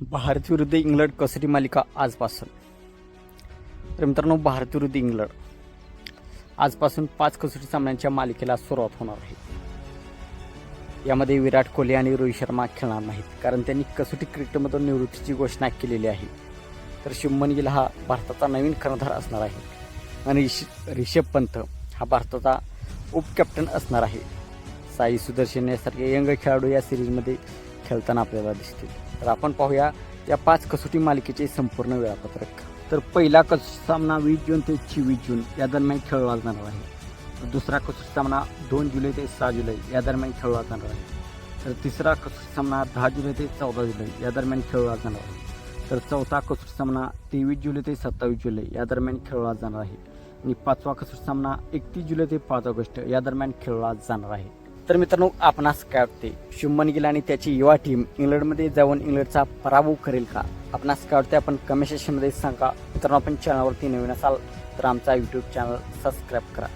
भारत विरुद्ध इंग्लंड कसोटी मालिका आजपासून? तर मित्रांनो भारत विरुद्ध इंग्लंड. आजपासून पाच कसोटी सामन्यांच्या मालिकेला सुरुवात होणार आहे. यामध्ये विराट कोहली आणि रोहित शर्मा खेळणार नाहीत कारण त्यांनी कसोटी क्रिकेटमधून निवृत्तीची घोषणा केलेली आहे. तर शुभमन गिल हा भारताचा नवीन कर्णधार असणार आहे. आणि रिषभ पंत हा भारताचा उपकॅप्टन असणार आहे. साई सुदर्शन यासारखे यंग खेळाडू या सिरीजमध्ये खेळताना आपल्याला दिसतील. तर आपण पाहूया या पाच कसोटी मालिकेचे संपूर्ण वेळापत्रक. तर पहिला कसोटी सामना वीस जून ते चोवीस जून या दरम्यान खेळला जाणार आहे. दुसरा कसोटी सामना दोन जुलै ते सहा जुलै या दरम्यान खेळला जाणार आहे. तर तिसरा कसोटी सामना दहा जुलै ते चौदा जुलै या दरम्यान खेळला जाणार आहे. तर चौथा कसोटी सामना तेवीस जुलै ते सत्तावीस जुलै या दरम्यान खेळला जाणार आहे. आणि पाचवा कसोटी सामना एकतीस जुलै ते पाच ऑगस्ट या दरम्यान खेळला जाणार आहे. तर मित्रांनो आपणास काय वाटते? शुभमन गिल आणि त्याची युवा टीम इंग्लंडमध्ये जाऊन इंग्लंडचा पराभव करेल का? आपणास काय वाटते? आपण कमेंट सेक्शनमध्ये सांगा. मित्रांनो आपण चॅनलवरती नवीन असाल तर आमचा यूट्यूब चॅनल सबस्क्राईब करा.